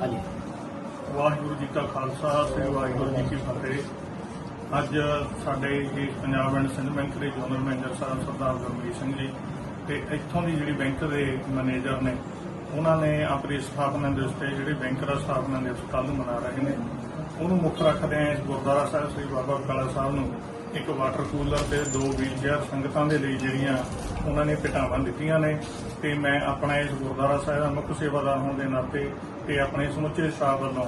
ਹਾਂਜੀ। ਵਾਹਿਗੁਰੂ ਜੀ ਕਾ ਖਾਲਸਾ, ਸ੍ਰੀ ਵਾਹਿਗੁਰੂ ਜੀ ਕੀ ਫਤਿਹ। ਅੱਜ ਸਾਡੇ ਇਸ ਪੰਜਾਬ ਐਂਡ ਸਿੰਧ ਬੈਂਕ ਦੇ ਜਨਰਲ ਮੈਨੇਜਰ ਸਾਹਿਬ ਸਰਦਾਰ ਗੁਰਮੀਤ ਸਿੰਘ ਜੀ ਤੇ ਇੱਥੋਂ ਦੀ ਜਿਹੜੀ ਬੈਂਕ ਦੇ ਮੈਨੇਜਰ ਨੇ, ਉਹਨਾਂ ਨੇ ਆਪਣੀ ਸਥਾਪਨਾ ਦਿਵਸ ਤੇ ਜਿਹੜੇ ਬੈਂਕ ਦਾ ਸਥਾਪਨਾ ਦਿਵਸ ਕੱਲ ਮਨਾ ਰਹੇ ਨੇ। ਉਹਨੂੰ ਮੁੱਖ ਰੱਖਦੇ ਆ ਇਸ ਗੁਰਦੁਆਰਾ ਸਾਹਿਬ, ਸ੍ਰੀ ਬਾਬਾ ਬਕਾਲਾ ਸਾਹਿਬ ਨੂੰ। ਇੱਕ ਵਾਟਰ ਕੂਲਰ ਤੇ ਦੋ ਵੀਲਚੇਅਰ ਸੰਗਤਾਂ ਦੇ ਲਈ ਜਿਹੜੀਆਂ ਉਹਨਾਂ ਨੇ ਭੇਟਾਵਾਂ ਦਿੱਤੀਆਂ ਨੇ ਤੇ ਮੈਂ ਆਪਣਾ ਇਸ ਗੁਰਦੁਆਰਾ ਸਾਹਿਬ ਦਾ ਮੁੱਖ ਸੇਵਾਦਾਰ ਹੋਣ ਦੇ ਨਾਤੇ ਤੇ ਆਪਣੇ ਸਮੁੱਚੇ ਸਟਾਫ ਵੱਲੋਂ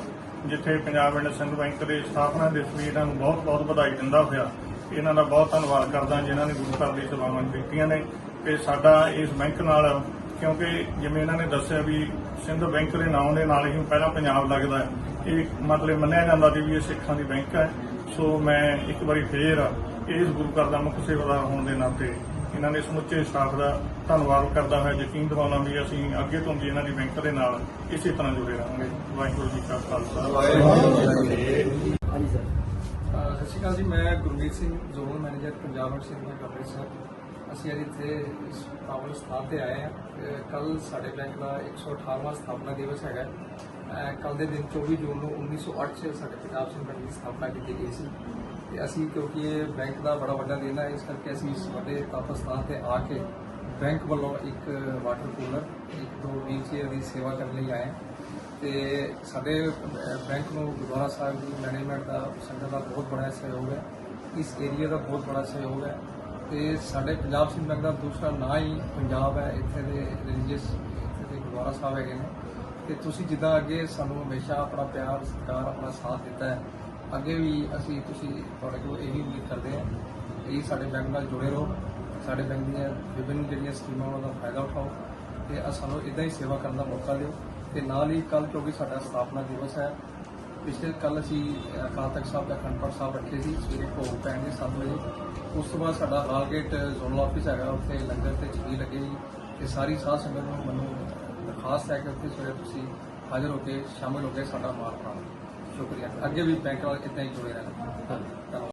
ਜਿੱਥੇ ਪੰਜਾਬ ਐਂਡ ਸਿੰਧ ਬੈਂਕ ਦੇ ਸਥਾਪਨਾ ਦਿਵਸ ਵੀ ਇਹਨਾਂ ਨੂੰ ਬਹੁਤ-ਬਹੁਤ ਵਧਾਈ ਦਿੰਦਾ ਹੋਇਆ, ਇਹਨਾਂ ਦਾ ਬਹੁਤ ਧੰਨਵਾਦ ਕਰਦਾ ਜਿਨ੍ਹਾਂ ਨੇ ਗੁਰੂ ਘਰ ਦੀ ਸੇਵਾਵਾਂ ਕੀਤੀਆਂ ਨੇ ਤੇ ਸਾਡਾ ਇਸ ਬੈਂਕ ਨਾਲ, ਕਿਉਂਕਿ ਜਿਵੇਂ ਇਹਨਾਂ ਨੇ ਦੱਸਿਆ ਵੀ ਸਿੰਧ ਬੈਂਕ ਦੇ ਨਾਮ ਦੇ ਨਾਲ ਹੀ ਪਹਿਲਾਂ ਪੰਜਾਬ ਲੱਗਦਾ ਇਹ ਮਤਲਬ ਮੰਨਿਆ ਜਾਂਦਾ ਸੀ ਵੀ ਇਹ ਸਿੱਖਾਂ ਦੀ ਬੈਂਕ ਹੈ। ਸੋ ਮੈਂ ਇੱਕ ਵਾਰੀ ਫੇਰ ਇਸ ਗੁਰੂ ਘਰ ਦਾ ਮੁੱਖ ਸੇਵਾਦਾਰ ਹੋਣ ਦੇ ਨਾਤੇ। ਇਹਨਾਂ ਦੇ ਸਮੁੱਚੇ ਸਟਾਫ ਦਾ ਧੰਨਵਾਦ ਕਰਦਾ ਹੋਇਆ ਯਕੀਨ ਦਿਵਾਉਣਾ ਵੀ ਅਸੀਂ ਅੱਗੇ ਤੋਂ ਵੀ ਇਹਨਾਂ ਦੀ ਬੈਂਕ ਦੇ ਨਾਲ ਇਸੇ ਤਰ੍ਹਾਂ ਜੁੜੇ ਰਹਾਂਗੇ। ਵਾਹਿਗੁਰੂ ਜੀ ਕਾ ਖਾਲਸਾ। ਹਾਂਜੀ ਸਰ। ਅਹ ਸਤਿ ਸ਼੍ਰੀ ਅਕਾਲ ਜੀ ਮੈਂ Gurmeet Singh zonal manager Punjab and Sindh bank Amritsar ਅਸੀਂ ਅੱਜ ਇੱਥੇ ਇਸ ਪਾਵਨ ਸਥਾਨ ਤੇ ਆਏ ਹਾਂ। ਕੱਲ ਸਾਡੇ ਬੈਂਕ ਦਾ 118ਵਾਂ ਸਥਾਪਨਾ ਦਿਵਸ ਹੈਗਾ ਕੱਲ ਦੇ ਦਿਨ 24 ਜੂਨ ਨੂੰ 1908 ਚ ਸਾਡੇ ਪੰਜਾਬ ਸਿੰਘ ਬੈਂਕ ਦੀ ਸਥਾਪਨਾ ਕੀਤੀ ਗਈ ਸੀ। ਤੇ ਅਸੀਂ ਕਿਉਂਕਿ ਇਹ ਬੈਂਕ ਦਾ ਬੜਾ ਵੱਡਾ ਦਿਨ ਹੈ ਇਸ ਕਰਕੇ ਅਸੀਂ ਇਸ ਵੱਡੇ ਤਾਪਸਥਾਨ ਤੇ ਆ ਕੇ ਬੈਂਕ ਵੱਲੋਂ ਇੱਕ ਵਾਟਰ ਕੂਲਰ, ਇੱਕ ਦੋ ਵੀਲਚੇਅਰ ਦੀ ਸੇਵਾ ਕਰਨ ਲਈ ਆਏ ਹਾਂ। ਤੇ ਸਾਡੇ ਬੈਂਕ ਨੂੰ ਗੁਰਦੁਆਰਾ ਸਾਹਿਬ ਦੀ ਮੈਨੇਜਮੈਂਟ ਦਾ, ਸੰਗਤ ਦਾ ਬਹੁਤ ਬੜਾ ਸਹਿਯੋਗ ਹੈ। ਇਸ ਏਰੀਆ ਦਾ ਬਹੁਤ ਬੜਾ ਸਹਿਯੋਗ ਹੈ। ਤੇ ਸਾਡੇ ਪੰਜਾਬ ਸਿੰਘ ਬੈਂਕ ਦਾ ਦੂਸਰਾ ਨਾਂ ਹੀ ਪੰਜਾਬ ਹੈ, ਇੱਥੇ ਦੇ ਰਿਲੀਜੀਅਸ ਇੱਥੇ ਦੇ ਗੁਰਦੁਆਰਾ ਸਾਹਿਬ ਹੈਗੇ ਨੇ। ਤੇ ਤੁਸੀਂ ਜਿੱਦਾਂ ਅੱਗੇ ਸਾਨੂੰ ਹਮੇਸ਼ਾ ਆਪਣਾ ਪਿਆਰ, ਸਤਿਕਾਰ, ਆਪਣਾ ਸਾਥ ਦਿੱਤਾ ਹੈ, ਅੱਗੇ ਵੀ ਅਸੀਂ ਤੁਸੀਂ ਤੁਹਾਡੇ ਕੋਲ ਇਹੀ ਉਮੀਦ ਕਰਦੇ ਹਾਂ ਕਿ ਸਾਡੇ ਬੈਂਕ ਨਾਲ ਜੁੜੇ ਰਹੋ, ਸਾਡੇ ਬੈਂਕ ਦੀਆਂ ਵਿਭਿੰਨ ਜਿਹੜੀਆਂ ਸਕੀਮਾਂ ਉਹਨਾਂ ਦਾ ਫਾਇਦਾ ਉਠਾਓ ਤੇ ਸਾਨੂੰ ਇਦਾਂ ਹੀ ਸੇਵਾ ਕਰਨ ਦਾ ਮੌਕਾ ਦਿਓ ਤੇ ਨਾਲ ਹੀ ਕੱਲ ਕਿਉਂਕਿ ਸਾਡਾ ਸਥਾਪਨਾ ਦਿਵਸ ਹੈ, ਪਿਛਲੇ ਕੱਲ ਅਸੀਂ ਅਕਾਲ ਤਖਤ ਸਾਹਿਬ ਦਾ ਅਖੰਡ ਸਾਹਿਬ ਰੱਖੇ ਸੀ, ਸਵੇਰੇ ਭੋਗ ਪੈਣਗੇ 7 ਵਜੇ, ਉਸ ਤੋਂ ਬਾਅਦ ਸਾਡਾ ਹਾਲਗੇਟ ਜ਼ੋਨਲ ਆਫਿਸ ਹੈਗਾ, ਉੱਥੇ ਲੰਗਰ ਤੇ ਛਬੀਲ ਲੱਗੇਗੀ ਤੇ ਸਾਰੀ ਸਾਧ ਸੰਗਤ ਨੂੰ ਮੈਨੂੰ ਦਰਖਾਸਤ ਹੈ ਕਿ ਉੱਥੇ ਸਵੇਰੇ ਤੁਸੀਂ ਹਾਜ਼ਰ ਹੋ ਕੇ ਸ਼ਾਮਿਲ ਹੋ ਕੇ ਸਾਡਾ ਮਾਣ ਪਾਓ ਸ਼ੁਕਰੀਆ। ਅੱਗੇ ਵੀ ਬੈਂਕ ਨਾਲ ਇਦਾਂ ਹੀ ਜੁੜੇ ਰਹਿਣਾ। ਧੰਨਵਾਦ।